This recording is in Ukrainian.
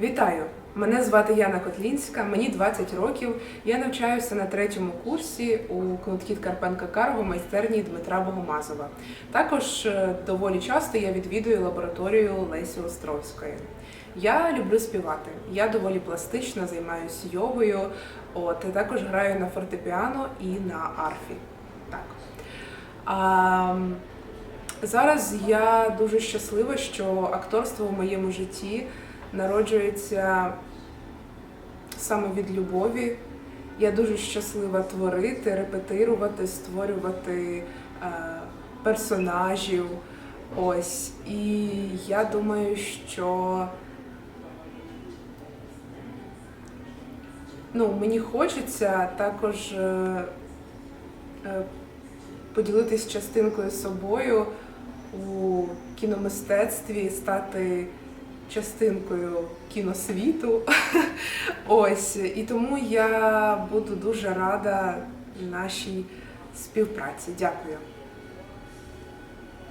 Вітаю! Мене звати Яна Котлінська, мені 20 років. Я навчаюся на третьому курсі у Кноткіт Карпенка Карго майстерні Дмитра Богомазова. Також е, доволі часто я відвідую лабораторію Лесі Островської. Я люблю співати. Я доволі пластично займаюся йогою. От і також граю на фортепіано і на арфі. Так. А, зараз я дуже щаслива, що акторство в моєму житті народжується саме від любові. Я дуже щаслива творити, репетирувати, створювати е, персонажів. Ось. І я думаю, що ну, мені хочеться також е, е, поділитись частинкою собою у кіномистецтві, стати частинкою кіносвіту. Ось. І тому я буду дуже рада нашій співпраці. Дякую.